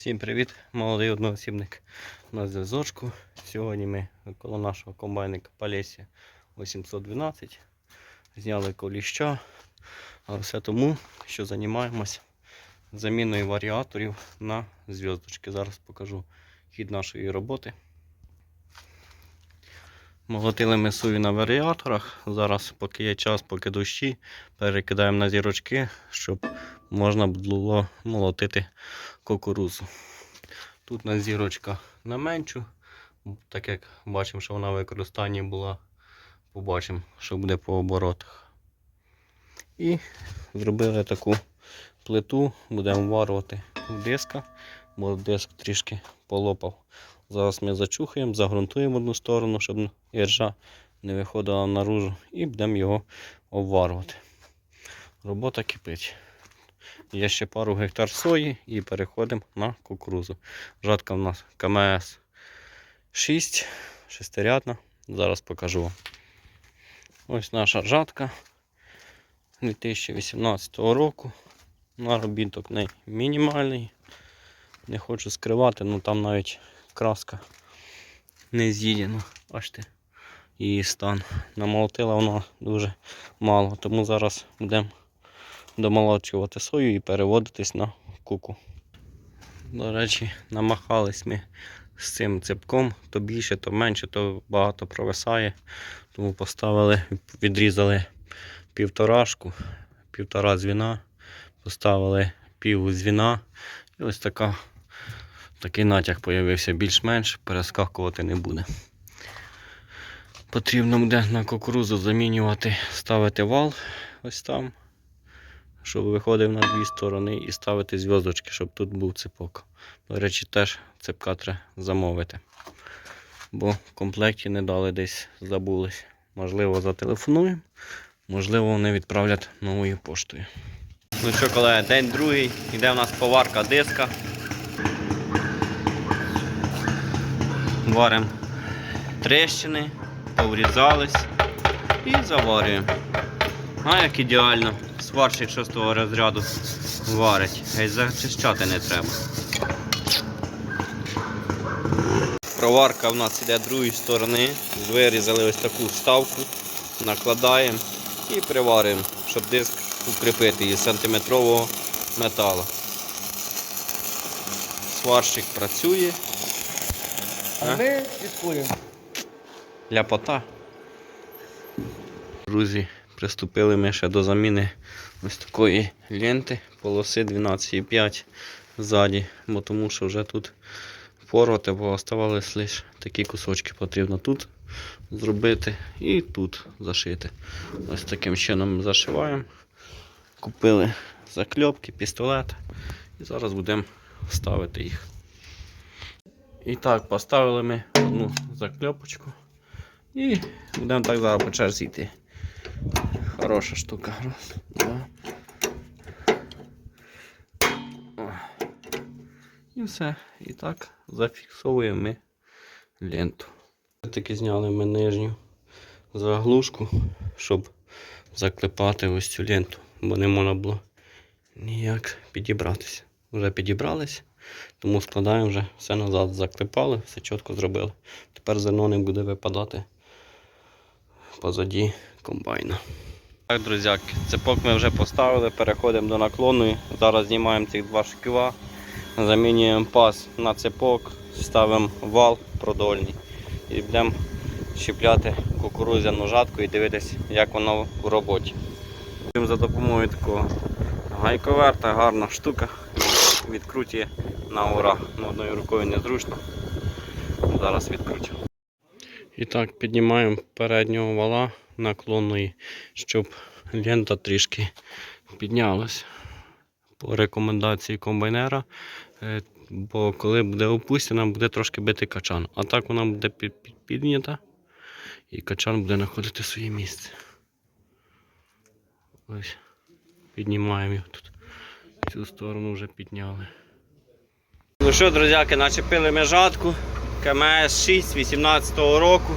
Всім привіт, молодий одноосібник на зв'язочку. Сьогодні ми коло нашого комбайника Палесі 812 зняли коліща, а все тому, що займаємось заміною варіаторів на зв'язочки. Зараз покажу хід нашої роботи. Молотили ми сою на варіаторах. Зараз, поки є час, поки дощі, перекидаємо на зірочки, щоб можна було молотити кукурузу. Тут на зірочка на меншу, так як бачимо, що вона в використанні була. Побачимо, що буде по оборотах. І зробили таку плиту, будемо варувати в диска, бо диск трішки полопав. Зараз ми зачухаємо, загрунтуємо одну сторону, щоб іржа не виходила наружу, і будемо його обварувати. Робота кипить. Є ще пару гектар сої і переходимо на кукурузу. Жатка в нас КМС 6, шестирядна. Зараз покажу вам. Ось наша жатка 2018 року. Наробіток не мінімальний. Не хочу скривати, ну там навіть краска не з'їдена. Бачите, її стан. Намолотила вона дуже мало, тому зараз будемо домолочувати сою і переводитись на куку. До речі, намахались ми з цим цепком, то більше, то менше, то багато провисає. Тому поставили, відрізали півторашку, півтора дзвіна, поставили пів дзвіна. І ось така, такий натяг з'явився більш-менш, перескакувати не буде. Потрібно буде на кукурузу замінювати, ставити вал ось там щоб виходив на дві сторони і ставити зв'язочки, щоб тут був цепок. До речі, теж цепка треба замовити. Бо в комплекті не дали десь забулись. Можливо, зателефонуємо, можливо, вони відправлять новою поштою. Ну що, колеги, день другий, йде в нас поварка диска. Варимо трещини, поврізались і заварюємо. А як ідеально сварщик шостого розряду варить. Геть зачищати не треба. Проварка в нас іде другої сторони. Вирізали ось таку вставку, накладаємо і приварюємо, щоб диск укріпити із сантиметрового металу. Сварщик працює. А ми слідкуємо. Ляпота. Друзі, приступили ми ще до заміни ось такої ленти полоси 12,5 ззаді, бо тому що вже тут порвати, бо оставались лише такі кусочки потрібно тут зробити і тут зашити. Ось таким чином зашиваємо. Купили закльопки, пістолет і зараз будемо ставити їх. І так, поставили ми одну закльопочку. І будемо так зараз по черзі йти. Хороша штука. Раз, два. О. І все. І так зафіксовуємо ленту. Таки зняли ми нижню заглушку, щоб заклепати ось цю ленту, бо не можна було ніяк підібратися. Вже підібрались, тому складаємо вже все назад, заклепали, все чітко зробили. Тепер зерно не буде випадати позаді комбайна. Так, друзяки, цепок ми вже поставили, переходимо до наклонної. Зараз знімаємо цих два шківа, замінюємо паз на цепок, ставимо вал продольний і будемо щіпляти кукурудзяну жатку і дивитися, як воно в роботі. За допомогою такого гайковерта, гарна штука, відкрутює на ура. Ну, одною рукою незручно. Зараз відкручу. І так, піднімаємо переднього вала наклонної, щоб лента трішки піднялась. По рекомендації комбайнера. Е, Бо коли буде опущена, буде трошки бити качан. А так вона буде під- під- піднята і качан буде знаходити своє місце. Ось. Піднімаємо його тут. Цю сторону вже підняли. Ну що, друзяки, начепили ми жатку. КМС 6 18 року.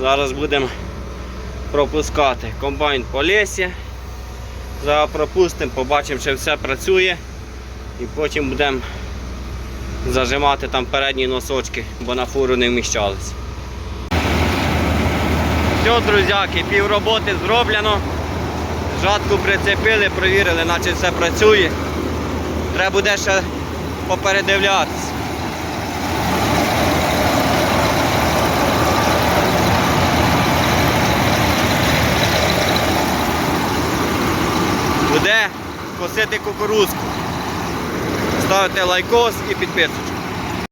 Зараз будемо пропускати комбайн по лісі. Зараз пропустимо, побачимо, чи все працює. І потім будемо зажимати там передні носочки, бо на фуру не вміщались. Все, друзяки, пів роботи зроблено. Жатку прицепили, провірили, наче все працює. Треба буде ще попередивлятися. Буде косити кукурузку. Ставте лайкос і підписочку.